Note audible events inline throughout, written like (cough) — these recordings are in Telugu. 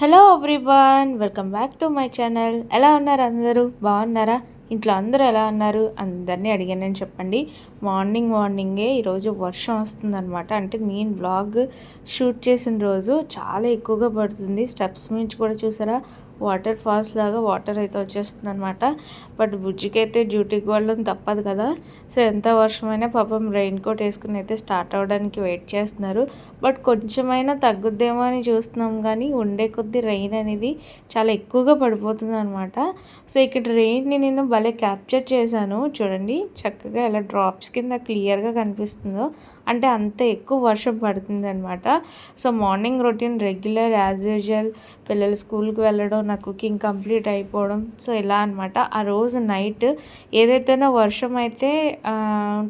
Hello everyone welcome back to my channel ఎలా ఉన్నారు అందరూ? బాగున్నారా? ఇంట్లో అందరూ ఎలా ఉన్నారు? అందరినీ అడిగానని చెప్పండి. మార్నింగ్ మార్నింగే ఈరోజు వర్షం వస్తుందన్నమాట. అంటే నేను బ్లాగ్ షూట్ చేసిన రోజు చాలా ఎక్కువగా పడుతుంది. స్టెప్స్ నుంచి కూడా చూసారా? వాటర్ ఫాల్స్ లాగా వాటర్ అయితే వచ్చేస్తుంది అనమాట బట్ బుజ్జికి అయితే డ్యూటీకి వెళ్ళడం తప్పదు కదా. సో ఎంత వర్షమైనా పాపం రెయిన్ కోట్ వేసుకుని అయితే స్టార్ట్ అవ్వడానికి వెయిట్ చేస్తున్నారు. బట్ కొంచెమైనా తగ్గుద్దేమో అని చూస్తున్నాం కానీ ఉండే కొద్దీ రెయిన్ అనేది చాలా ఎక్కువగా పడిపోతుంది అనమాట సో ఇక్కడ రెయిన్ని నేను భలే క్యాప్చర్ చేశాను. చూడండి చక్కగా ఎలా డ్రాప్స్ కింద క్లియర్గా కనిపిస్తుందో. అంటే అంత ఎక్కువ వర్షం పడుతుంది అనమాట so morning routine regular as usual పిల్లలు స్కూల్కి వెళ్ళడం నా కుకింగ్ కంప్లీట్ అయిపోవడం. సో ఇలా అనమాట ఆ రోజు నైట్ ఏదైతేనో వర్షం అయితే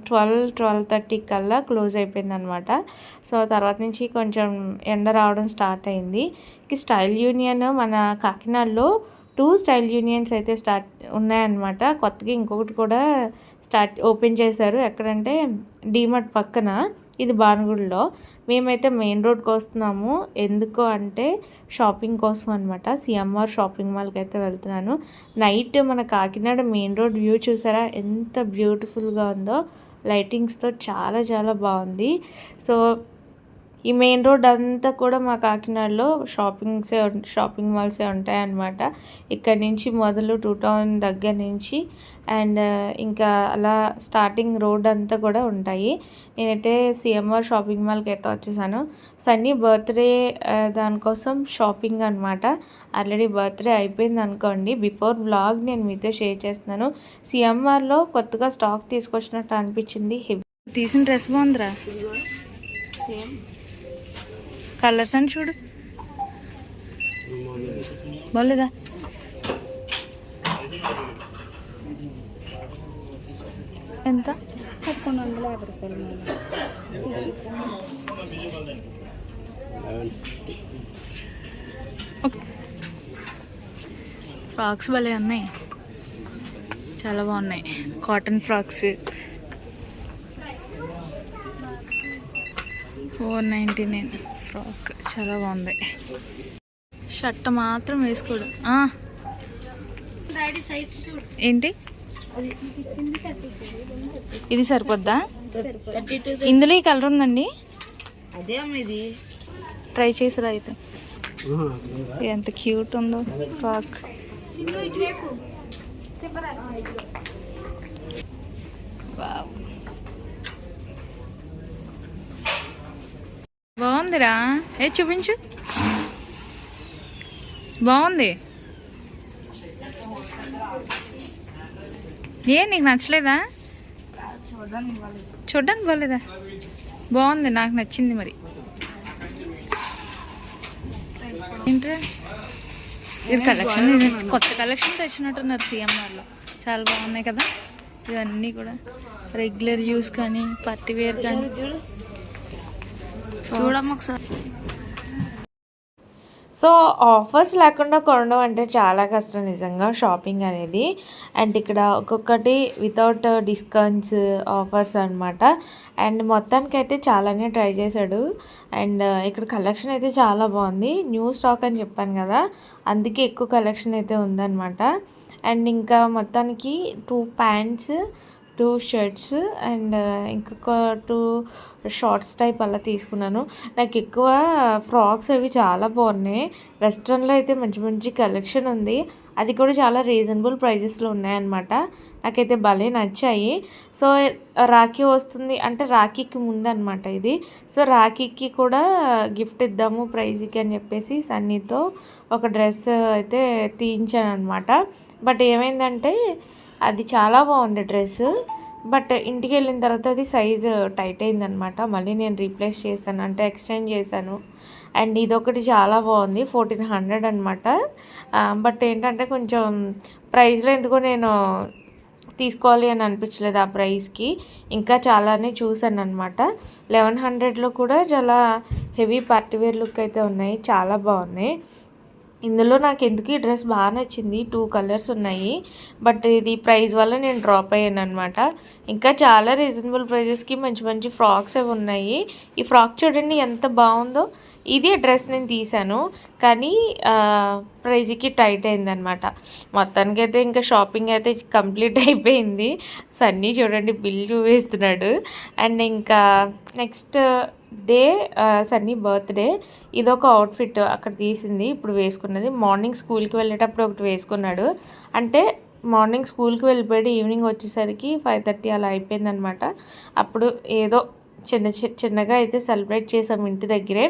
ట్వెల్వ్ ట్వెల్వ్ థర్టీ కల్లా క్లోజ్ అయిపోయింది అనమాట సో తర్వాత నుంచి కొంచెం ఎండ రావడం స్టార్ట్ అయింది. స్టైల్ యూనియన్ మన కాకినాడలో టూ స్టైల్ యూనియన్స్ అయితే స్టార్ట్ ఉన్నాయన్నమాట. కొత్తగా ఇంకొకటి కూడా స్టార్ట్ ఓపెన్ చేశారు. ఎక్కడంటే డీమార్ట్ పక్కన. ఇది బానుగుడిలో మేమైతే మెయిన్ రోడ్కి వస్తున్నాము. ఎందుకు అంటే షాపింగ్ కోసం అనమాట సిఎంఆర్ షాపింగ్ మాల్కి అయితే వెళ్తున్నాను. నైట్ మన కాకినాడ మెయిన్ రోడ్ వ్యూ చూసారా? ఎంత బ్యూటిఫుల్గా ఉందో. లైటింగ్స్తో చాలా చాలా బాగుంది. సో ఈ మెయిన్ రోడ్ అంతా కూడా మా కాకినాడలో షాపింగ్సే షాపింగ్ మాల్సే ఉంటాయన్నమాట. ఇక్కడ నుంచి మొదలు టూ టౌన్ దగ్గర నుంచి అండ్ ఇంకా అలా స్టార్టింగ్ రోడ్ అంతా కూడా ఉంటాయి. నేనైతే సిఎంఆర్ షాపింగ్ మాల్కి అయితే వచ్చేసాను. సన్నీ బర్త్డే దానికోసం షాపింగ్ అనమాట ఆల్రెడీ బర్త్డే అయిపోయింది అనుకోండి. బిఫోర్ బ్లాగ్ నేను మీతో షేర్ చేస్తున్నాను. సిఎంఆర్లో కొత్తగా స్టాక్ తీసుకొచ్చినట్టు అనిపించింది. హెవీ తీసిన డ్రెస్ బాగుందిరా. సేమ్. కలర్స్ అని చూడు. బాగోలేదా ఎంత? పదకొండు వందల యాభై రూపాయలు ఫ్రాక్స్ భలే ఉన్నాయి. చాలా బాగున్నాయి. Cotton frocks. Four ninety nine. Frock చాలా బాగుంది. షర్ట్ మాత్రం వేసుకోడు. ఏంటి? ఇది సరిపోద్దా? ఇందులో ఈ కలర్ ఉందండి? ట్రై చేసిరా అయితే. ఎంత క్యూట్ ఉందో ఫ్రాక్ వావ్. బాగుందిరా. ఏ చూపించు. బాగుంది. ఏ నీకు నచ్చలేదా? చూడ్డానికి బాగలేదా బాగుంది నాకు నచ్చింది మరి. ఏంట్రా? ఇది కలెక్షన్ కొత్త కలెక్షన్ తెచ్చినట్టున్నారు సిఎంఆర్లో చాలా బాగున్నాయి కదా. ఇవన్నీ కూడా. రెగ్యులర్ యూస్ కానీ పార్టీ వేర్ కానీ. చూడమ్మ ఒకసారి. సో ఆఫర్స్ లేకుండా కొనడం అంటే చాలా కష్టం నిజంగా షాపింగ్ అనేది. అండ్ ఇక్కడ ఒక్కొక్కటి వితౌట్ డిస్కౌంట్స్ ఆఫర్స్ అనమాట అండ్ మొత్తానికి అయితే చాలానే ట్రై చేశాడు. అండ్ uh, ఇక్కడ కలెక్షన్ అయితే చాలా బాగుంది. న్యూ స్టాక్ అని చెప్పాను కదా అందుకే ఎక్కువ కలెక్షన్ అయితే ఉందన్నమాట. అండ్ ఇంకా మొత్తానికి two pants two shirts and ఇంకొక టూ షార్ట్స్ టైప్ అలా తీసుకున్నాను. నాకు ఎక్కువ ఫ్రాక్స్ అవి చాలా బాగున్నాయి. వెస్ట్రన్లో అయితే మంచి మంచి కలెక్షన్ ఉంది. అది కూడా చాలా రీజనబుల్ ప్రైజెస్లో ఉన్నాయన్నమాట. నాకైతే భలే నచ్చాయి. సో రాఖీ వస్తుంది అంటే రాఖీకి ముందు అనమాట ఇది. సో రాఖీకి కూడా గిఫ్ట్ ఇద్దాము ప్రైజ్కి అని చెప్పేసి సన్నీతో ఒక డ్రెస్ అయితే తీయించాను అనమాట బట్ ఏమైందంటే అది చాలా బాగుంది డ్రెస్. బట్ ఇంటికి వెళ్ళిన తర్వాత అది సైజు టైట్ అయిందనమాట మళ్ళీ నేను రీప్లేస్ చేశాను అంటే ఎక్స్చేంజ్ చేశాను. అండ్ ఇదొకటి చాలా బాగుంది ఫోర్టీన్ హండ్రెడ్ అనమాట బట్ ఏంటంటే కొంచెం ప్రైస్లో ఎందుకో నేను తీసుకోవాలి అని అనిపించలేదు ఆ ప్రైస్కి ఇంకా చాలానే చూసాను అనమాట లెవెన్ హండ్రెడ్లో కూడా చాలా హెవీ పార్టీవేర్ లుక్ అయితే ఉన్నాయి చాలా బాగున్నాయి. ఇందులో నాకు ఎందుకు ఈ డ్రెస్ బాగా నచ్చింది? టూ కలర్స్ ఉన్నాయి. బట్ ఇది ప్రైస్ వల్ల నేను డ్రాప్ అయ్యాను అనమాట ఇంకా చాలా రీజనబుల్ ప్రైజెస్కి మంచి మంచి ఫ్రాక్స్ అవి ఉన్నాయి. ఈ ఫ్రాక్ చూడండి ఎంత బాగుందో. ఇదే డ్రెస్ నేను తీసాను కానీ ప్రైజ్కి టైట్ అయిందనమాట మొత్తానికి అయితే ఇంకా షాపింగ్ అయితే కంప్లీట్ అయిపోయింది. సన్నీ చూడండి బిల్ చూపిస్తున్నాడు. అండ్ ఇంకా నెక్స్ట్ డే సన్నీ బర్త్డే. ఇదొక అవుట్ఫిట్ అక్కడ తీసింది. ఇప్పుడు వేసుకున్నది. మార్నింగ్ స్కూల్కి వెళ్ళేటప్పుడు ఒకటి వేసుకున్నాడు. అంటే మార్నింగ్ స్కూల్కి వెళ్ళిపోయాడు. ఈవినింగ్ వచ్చేసరికి ఫైవ్ థర్టీ అలా అయిపోయిందనమాట. అప్పుడు ఏదో చిన్న చిన్నగా అయితే సెలబ్రేట్ చేసాం ఇంటి దగ్గరే.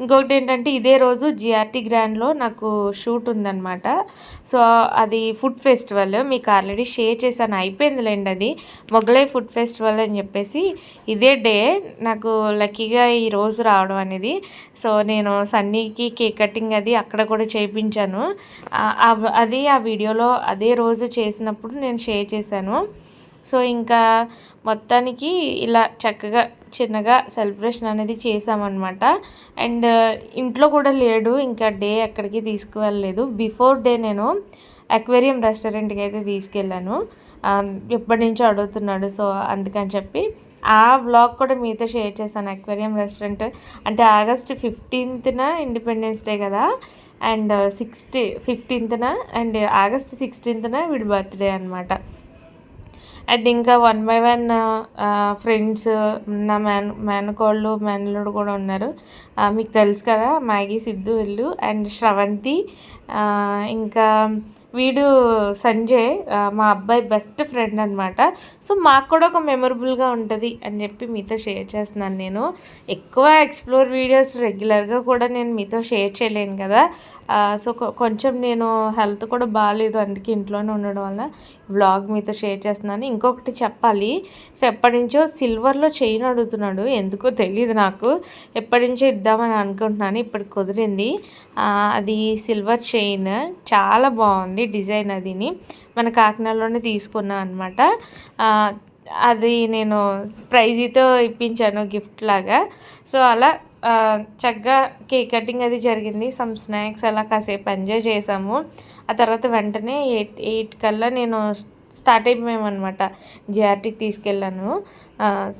ఇంకొకటి ఏంటంటే ఇదే రోజు జిఆర్టీ గ్రాండ్లో నాకు షూట్ ఉందన్నమాట. సో అది ఫుడ్ ఫెస్టివల్. మీకు ఆల్రెడీ షేర్ చేశాను. అయిపోయిందిలేండి అది. మొగలై ఫుడ్ ఫెస్టివల్ అని చెప్పేసి ఇదే డే నాకు లక్కీగా ఈ రోజు రావడం అనేది. సో నేను సన్నీకి కేక్ కటింగ్ అది అక్కడ కూడా చేయించాను. అది ఆ వీడియోలో అదే రోజు చేసినప్పుడు నేను షేర్ చేశాను. సో ఇంకా మొత్తానికి ఇలా చక్కగా చిన్నగా సెలబ్రేషన్ అనేది చేసామన్నమాట అండ్ uh, ఇంట్లో కూడా లేడు ఇంకా డే ఎక్కడికి తీసుకువెళ్ళలేదు. బిఫోర్ డే నేను అక్వేరియం రెస్టారెంట్కి అయితే తీసుకెళ్ళాను. ఎప్పటి నుంచో అడుగుతున్నాడు సో అందుకని చెప్పి. ఆ వ్లాగ్ కూడా మీతో షేర్ చేశాను అక్వేరియం రెస్టారెంట్ అంటే ఆగస్ట్ ఫిఫ్టీన్త్న ఇండిపెండెన్స్ డే కదా అండ్ uh, సిక్స్టీ ఫిఫ్టీన్త్న అండ్ ఆగస్ట్ సిక్స్టీన్త్న వీడి బర్త్డే అనమాట అండ్ ఇంకా వన్ బై వన్ ఫ్రెండ్స్ నా మేన మేనకోళ్ళు మేనలుడు కూడా ఉన్నారు. మీకు తెలుసు కదా మ్యాగీ సిద్ధు వెళ్ళు అండ్ శ్రవంతి ఇంకా వీడు సంజయ్ మా అబ్బాయి బెస్ట్ ఫ్రెండ్ అనమాట సో మాకు కూడా ఒక మెమరబుల్గా ఉంటుంది అని చెప్పి మీతో షేర్ చేస్తున్నాను నేను. ఎక్కువ ఎక్స్ప్లోర్ వీడియోస్ రెగ్యులర్గా కూడా నేను మీతో షేర్ చేయలేను కదా. సో కొంచెం నేను హెల్త్ కూడా బాగాలేదు అందుకే ఇంట్లోనే ఉండడం వల్ల వ్లాగ్ మీతో షేర్ చేస్తున్నాను. ఇంకొకటి చెప్పాలి. సో ఎప్పటి నుంచో సిల్వర్లో చైన్ అడుగుతున్నాడు. ఎందుకో తెలియదు నాకు. ఎప్పటి నుంచో ఇద్దామని అనుకుంటున్నాను. ఇప్పటికి కుదిరింది. అది సిల్వర్ చైన్ చాలా బాగుంది డిజైన్ అదిని. మన కాకినాడలోనే తీసుకున్నాను అనమాట అది నేను ప్రైజీతో ఇప్పించాను గిఫ్ట్ లాగా. సో అలా చక్కగా కేక్ కటింగ్ అది జరిగింది. సమ్ స్నాక్స్ అలా కాసేపు ఎంజాయ్ చేసాము. ఆ తర్వాత వెంటనే ఎయిట్ ఎయిట్ కల్లా నేను స్టార్ట్ అయిపోయామన్నమాట జిఆర్టీకి తీసుకెళ్ళాను.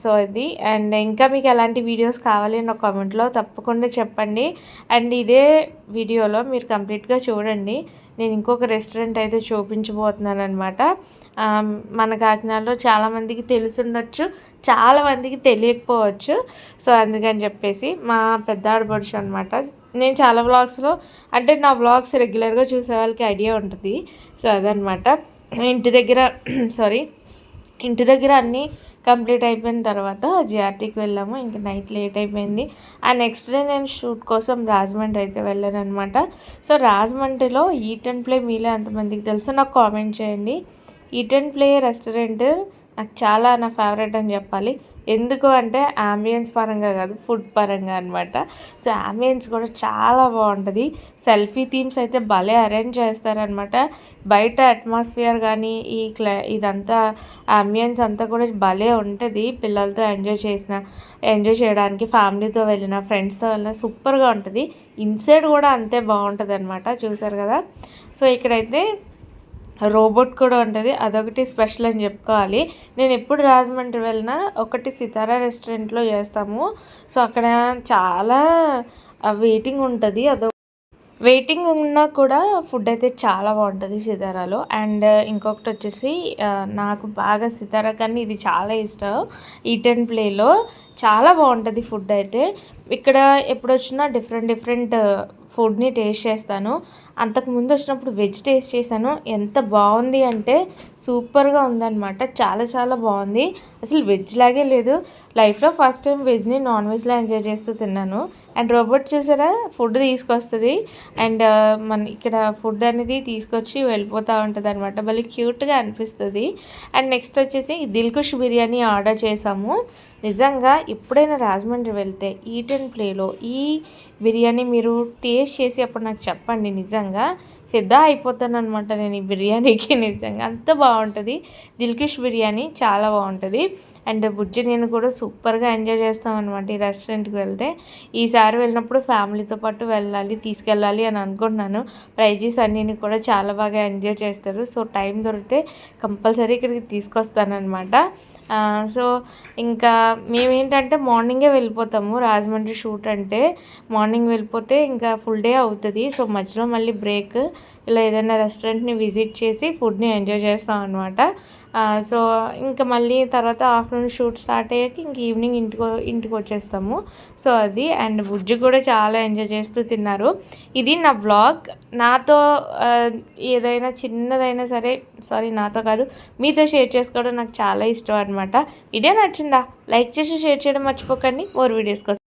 సో అది అండ్ ఇంకా మీకు ఎలాంటి వీడియోస్ కావాలి నా కామెంట్లో తప్పకుండా చెప్పండి. అండ్ ఇదే వీడియోలో మీరు కంప్లీట్గా చూడండి. నేను ఇంకొక రెస్టారెంట్ అయితే చూపించబోతున్నాను అనమాట మన కాకినాడలో చాలామందికి తెలిసి చాలామందికి తెలియకపోవచ్చు. సో అందుకని చెప్పేసి మా పెద్ద ఆడపడుచు అనమాట నేను చాలా వ్లాగ్స్లో అంటే నా వ్లాగ్స్ రెగ్యులర్గా చూసే వాళ్ళకి ఐడియా ఉంటుంది. సో అదనమాట ఇంటి దగ్గర (clears throat) సారీ ఇంటి దగ్గర అన్నీ కంప్లీట్ అయిపోయిన తర్వాత జిఆర్టీకి వెళ్ళాము. ఇంకా నైట్ లేట్ అయిపోయింది. ఆ నెక్స్ట్ డే నేను షూట్ కోసం రాజమండ్రి అయితే వెళ్ళాను అనమాట సో రాజమండ్రిలో ఈట్ అండ్ ప్లే మీలో ఎంతమందికి తెలుసో నాకు కామెంట్ చేయండి. ఈట్ అండ్ ప్లే రెస్టారెంట్ నాకు చాలా నా ఫేవరెట్ అని చెప్పాలి. ఎందుకు అంటే ఆంబియన్స్ పరంగా కాదు ఫుడ్ పరంగా అనమాట సో ఆంబియన్స్ కూడా చాలా బాగుంటుంది. సెల్ఫీ థీమ్స్ అయితే భలే అరేంజ్ చేస్తారనమాట బయట అట్మాస్ఫియర్ కానీ ఈ క్లై ఇదంతా ఆంబియన్స్ అంతా కూడా భలే ఉంటుంది. పిల్లలతో ఎంజాయ్ చేసిన ఎంజాయ్ చేయడానికి ఫ్యామిలీతో వెళ్ళిన ఫ్రెండ్స్తో వెళ్ళిన సూపర్గా ఉంటుంది. ఇన్సైడ్ కూడా అంతే బాగుంటుంది అనమాట చూసారు కదా? సో ఇక్కడైతే రోబోట్ కూడా ఉంటుంది. అదొకటి స్పెషల్ అని చెప్పుకోవాలి. నేను ఎప్పుడు రాజమండ్రి వెళ్ళినా ఒకటి సితారా రెస్టారెంట్లో చేస్తాము. సో అక్కడ చాలా వెయిటింగ్ ఉంటుంది. అదొక వెయిటింగ్ ఉన్నా కూడా ఫుడ్ అయితే చాలా బాగుంటుంది సితారాలో. అండ్ ఇంకొకటి వచ్చేసి నాకు బాగా సితారా కానీ ఇది చాలా ఇష్టం. ఈట్ అండ్ ప్లేలో చాలా బాగుంటుంది ఫుడ్ అయితే. ఇక్కడ ఎప్పుడు వచ్చినా డిఫరెంట్ డిఫరెంట్ ఫుడ్ని టేస్ట్ చేస్తాను. అంతకు ముందు వచ్చినప్పుడు వెజ్ టేస్ట్ చేశాను. ఎంత బాగుంది అంటే సూపర్గా ఉందన్నమాట. చాలా చాలా బాగుంది. అసలు వెజ్ లాగే లేదు. లైఫ్లో ఫస్ట్ టైం వెజ్ని నాన్ వెజ్లో ఎంజాయ్ చేస్తూ తిన్నాను. అండ్ రోబోట్ చూసారా? ఫుడ్ తీసుకొస్తుంది. అండ్ మన ఇక్కడ ఫుడ్ అనేది తీసుకొచ్చి వెళ్ళిపోతూ ఉంటుంది అనమాట భలే క్యూట్గా అనిపిస్తుంది. అండ్ నెక్స్ట్ వచ్చేసి దిల్కుష్ బిర్యానీ ఆర్డర్ చేశాము. నిజంగా ఎప్పుడైనా రాజమండ్రి వెళ్తే ఈట్ అండ్ ప్లేలో ఈ బిర్యానీ మీరు టేస్ట్ చేసి అప్పుడు నాకు చెప్పండి నిజంగా. ఫిదా అయిపోతాను అనమాట నేను ఈ బిర్యానీకి (laughs) నిజంగా. అంత బాగుంటుంది. దిల్కిష్ బిర్యానీ చాలా బాగుంటుంది. అండ్ బుజ్జి నేను కూడా సూపర్గా ఎంజాయ్ చేస్తామన్నమాట ఈ రెస్టారెంట్కి వెళ్తే. ఈసారి వెళ్ళినప్పుడు ఫ్యామిలీతో పాటు వెళ్ళాలి తీసుకెళ్ళాలి అని అనుకుంటున్నాను. ప్రైజెస్ అన్నీ కూడా చాలా బాగా ఎంజాయ్ చేస్తారు. సో టైం దొరికితే కంపల్సరీ ఇక్కడికి తీసుకొస్తానమాట సో ఇంకా మేమేంటంటే మార్నింగే వెళ్ళిపోతాము. రాజమండ్రి షూట్ అంటే మార్నింగ్ వెళ్ళిపోతే ఇంకా ఫుల్ డే అవుతుంది. సో మధ్యలో మళ్ళీ బ్రేక్. ఇలా ఏదైనా రెస్టారెంట్ని విజిట్ చేసి ఫుడ్ని ఎంజాయ్ చేస్తాం అనమాట సో ఇంకా మళ్ళీ తర్వాత ఆఫ్టర్నూన్ షూట్ స్టార్ట్ అయ్యాక ఇంక ఈవినింగ్ ఇంటికి ఇంటికి వచ్చేస్తాము. సో అది అండ్ బుజ్జి కూడా చాలా ఎంజాయ్ చేస్తూ తిన్నారు. ఇది నా బ్లాగ్ నాతో ఏదైనా చిన్నదైనా సరే సారీ నాతో కాదు మీతో షేర్ చేసుకోవడం నాకు చాలా ఇష్టం అనమాట వీడియో నచ్చిందా? లైక్ చేసి షేర్ చేయడం మర్చిపోకండి. మోర్ వీడియోస్ కోసం.